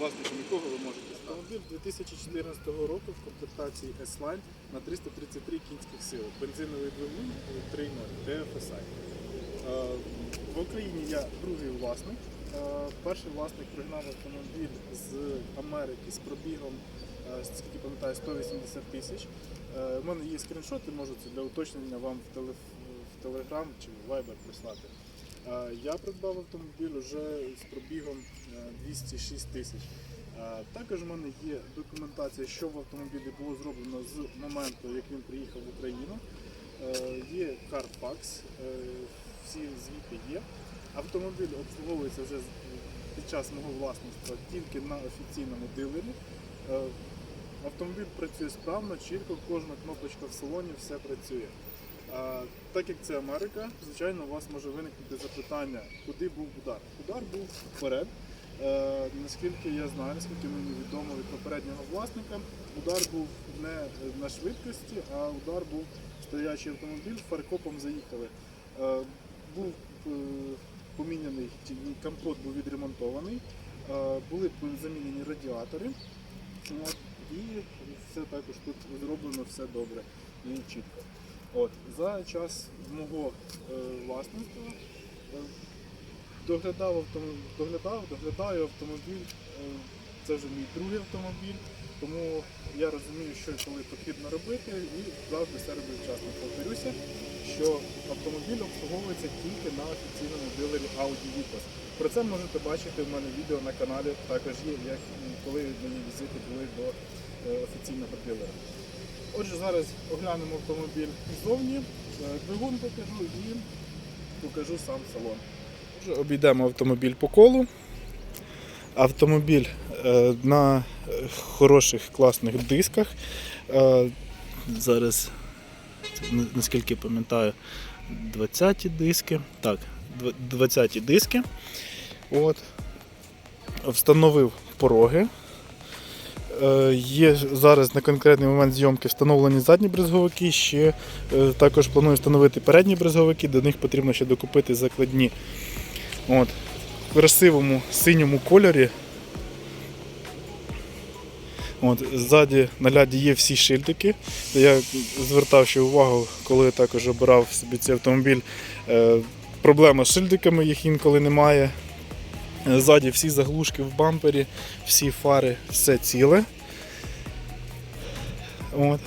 власником якого ви можете стати. Автомобіль 2014 року в комплектації S-Line на 333 кінських сили. Бензиновий двигун 3.0 TFSI. Е, В Україні я другий власник. Е, Перший власник пригнав автомобіль з Америки з пробігом, е, скільки пам'ятаю, 180 тисяч. У мене є скріншоти, можу це для уточнення вам в, теле, в чи Viber прислати. Я придбав автомобіль уже з пробігом е, 206 тисяч. Е, Також в мене є документація, що в автомобілі було зроблено з моменту, як він приїхав в Україну. Е, Є Carfax, е, всі звіти є. Автомобіль обслуговується вже під час мого власництва тільки на офіційному дилері. Автомобіль працює справно, чітко, кожна кнопочка в салоні, все працює. Так як це Америка, звичайно, у вас може виникнути запитання, куди був удар. Удар був вперед. Е, наскільки я знаю, наскільки мені відомо від попереднього власника, удар був не на швидкості, а удар був стоячий автомобіль, фаркопом заїхали. Е, був е, поміняний компот був відремонтований, були замінені радіатори. І все також тут зроблено все добре і чітко. От, за час мого е, власництва е, доглядав, автомобіль, доглядав, доглядаю автомобіль. Е, це вже мій другий автомобіль, тому я розумію, що і коли потрібно робити, і завжди все роблю вчасно. Повторюся, що автомобіль обслуговується тільки на офіційному дилері Audi Vitos. Про це можете бачити в мене відео на каналі. Також є, як коли мої візити були до е, офіційного дилера. Отже, зараз оглянемо автомобіль ззовні, е, двигун покажу і покажу сам салон. Отже, обійдемо автомобіль по колу. Автомобіль е, на е, хороших класних дисках. Зараз, наскільки пам'ятаю, 20-ті диски. Так, дв- 20 диски. От. Встановив пороги. Е, Є зараз на конкретний момент зйомки встановлені задні брезговики, ще е, також планую встановити передні брезговики, до них потрібно ще докупити закладні. От. В красивому синьому кольорі. От, ззаді на ляді є всі шильдики. Я звертав ще увагу, коли також обирав собі цей автомобіль. Е, проблема з шильдиками, їх інколи немає. Ззаді всі заглушки в бампері, всі фари, все ціле. От.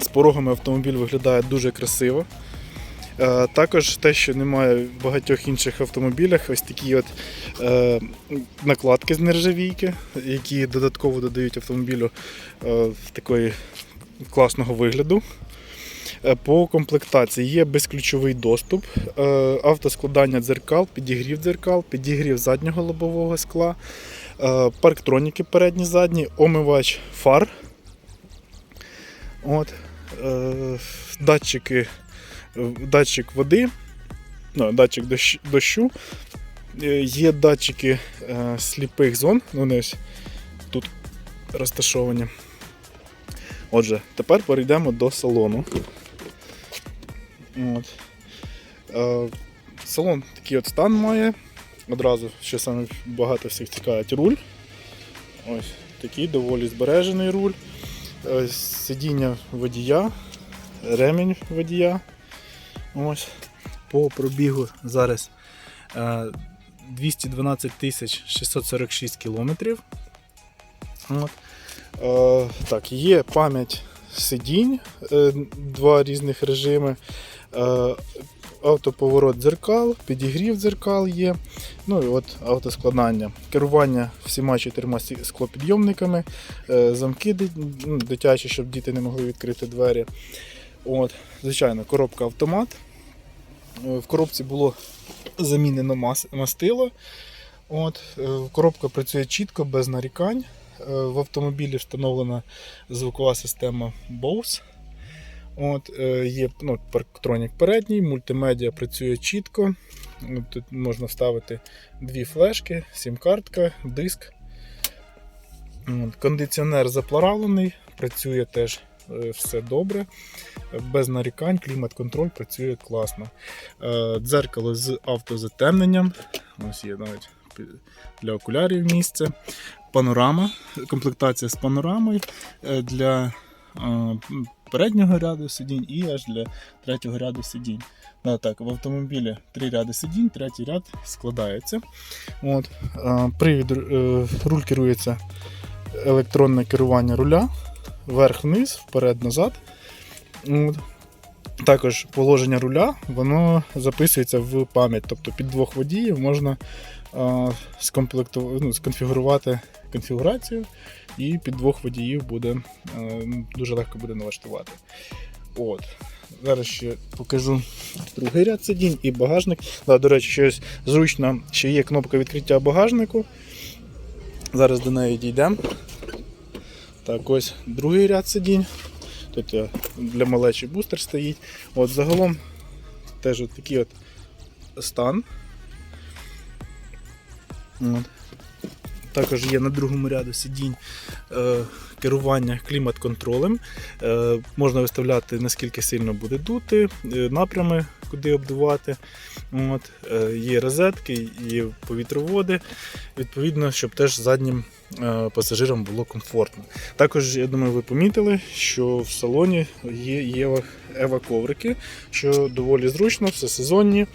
З порогами автомобіль виглядає дуже красиво. Е, Також те, що немає в багатьох інших автомобілях, ось такі от е, накладки з нержавійки, які додатково додають автомобілю е, такої класного вигляду. Е, По комплектації є безключовий доступ, е, автоскладання дзеркал, підігрів дзеркал, підігрів заднього лобового скла, е, парктроніки передні задні, омивач фар. От, датчики, датчик води, ну, датчик дощу. Є датчики сліпих зон, вони ось тут розташовані. Отже, тепер перейдемо до салону. От. Е, салон такий от стан має. Одразу, що саме багато всіх цікавить, руль. Ось такий доволі збережений руль. Е, Сидіння водія, ремінь водія. Ось. По пробігу зараз е, 212 646 кілометрів. От. Е, так, є пам'ять сидінь, е, два різних режими. Е, автоповорот дзеркал, підігрів дзеркал є. Ну і от автоскладання. Керування всіма чотирма склопідйомниками, замки ну, дитячі, щоб діти не могли відкрити двері. От, звичайно, коробка автомат. В коробці було замінено мас- мастило. От, коробка працює чітко, без нарікань. Е, В автомобілі встановлена звукова система Bose. От, е, є ну, парктронік передній, мультимедіа працює чітко. Тут можна вставити дві флешки, сім-картка, диск. От, кондиціонер заплавлений, працює теж е, все добре, без нарікань, клімат-контроль працює класно. Дзеркало з автозатемненням. Ось є навіть для окулярів місце. Панорама, комплектація з панорамою е, для е, переднього ряду сидінь і аж для третього ряду сидінь. Да, так, в автомобілі три ряди сидінь, третій ряд складається. От, е, привід руль керується електронне керування руля, вверх-вниз, вперед-назад. От. Також положення руля воно записується в пам'ять, тобто під двох водіїв можна. Ну, сконфігурувати конфігурацію, і під двох водіїв буде е, дуже легко буде налаштувати. От. Зараз ще покажу другий ряд сидінь і багажник. Да, до речі, щось зручно, ще є кнопка відкриття багажнику. Зараз до неї дійдемо. Так, ось другий ряд сидінь. Тут е, для малечі бустер стоїть. От загалом теж от такий от стан. От. Також є на другому ряду сидінь е, керування клімат-контролем. Е, можна виставляти наскільки сильно буде дути, е, напрями, куди обдувати. От, е, є розетки, є повітроводи. Відповідно, щоб теж заднім е, пасажирам було комфортно. Також, я думаю, ви помітили, що в салоні є, є ева-коврики, що доволі зручно, все сезонні.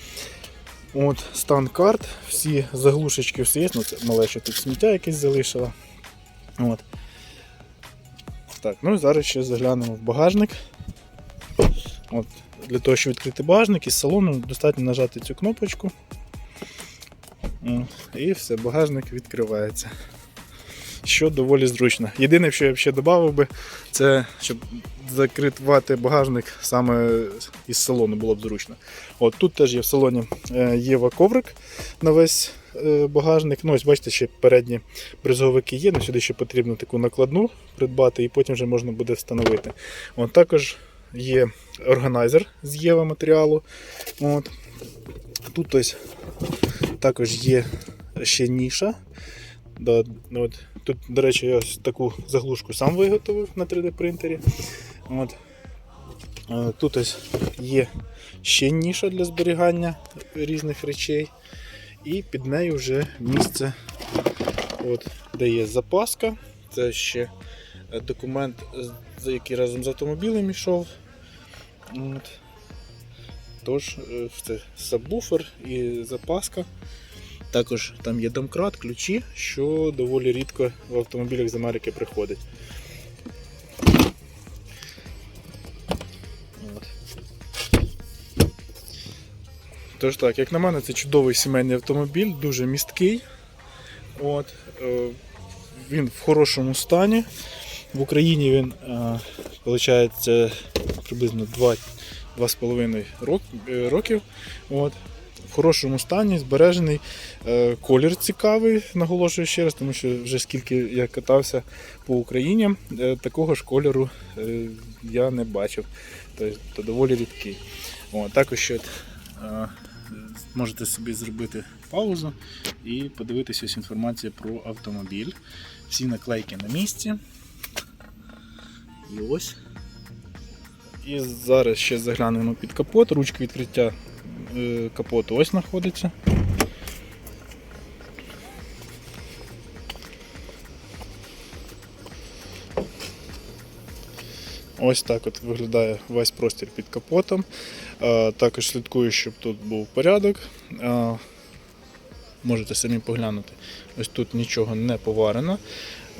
От, стан карт, всі заглушечки, всі є. Ну, це малеча тут сміття якесь залишила. От. Так, ну і зараз ще заглянемо в багажник. От, для того, щоб відкрити багажник із салону, достатньо нажати цю кнопочку. І все, багажник відкривається. Що доволі зручно. Єдине, що я ще додав би, це щоб закривати багажник саме із салону було б зручно. От тут теж є в салоні е, Єва коврик на весь е, багажник. Ну, ось бачите, ще передні бризовики є, але сюди ще потрібно таку накладну придбати і потім вже можна буде встановити. От, також є органайзер з Єва матеріалу. От. Тут ось також є ще ніша. Да, ну от. Тут, до речі, я таку заглушку сам виготовив на 3D принтері. От. Е, Тут ось є ще ніша для зберігання різних речей. І під нею вже місце, от, де є запаска. Це ще е, документ, який разом з автомобілем йшов. От. Тож, е, це сабвуфер і запаска. Також там є домкрат, ключі, що доволі рідко в автомобілях з Америки приходить. Тож так, як на мене, це чудовий сімейний автомобіль, дуже місткий. От, е, він в хорошому стані. В Україні він, е, виходить, приблизно 2 2,5 рок, е, років. От. В хорошому стані, збережений. Е, Колір цікавий, наголошую ще раз, тому що вже скільки я катався по Україні, е, такого ж кольору е, я не бачив. Тобто доволі рідкий. О, також е, можете собі зробити паузу і подивитися ось інформацію про автомобіль. Всі наклейки на місці. І ось. І зараз ще заглянемо під капот. Ручка відкриття е, капоту ось знаходиться. Ось так от виглядає весь простір під капотом. Е, Також слідкую, щоб тут був порядок. Е, Можете самі поглянути. Ось тут нічого не поварено.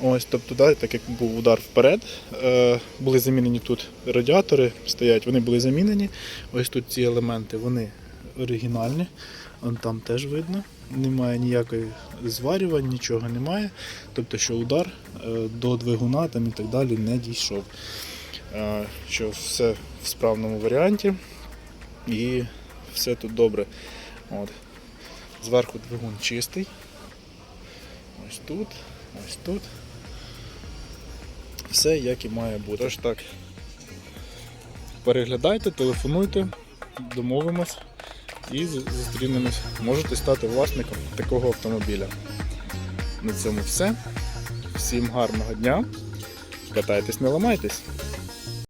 Ось, тобто, да, так як був удар вперед, були замінені тут радіатори, стоять, вони були замінені. Ось тут ці елементи, вони оригінальні. Вон там теж видно. Немає ніякої зварювань, нічого немає. Тобто, що удар е, до двигуна там і так далі не дійшов. Е, Що все в справному варіанті і все тут добре. От. Зверху двигун чистий. Ось тут, ось тут. Все як і має бути. Тож так. Переглядайте, телефонуйте, домовимось і зустрінемось. Можете стати власником такого автомобіля. На цьому все. Всім гарного дня. Катайтесь, не ламайтесь.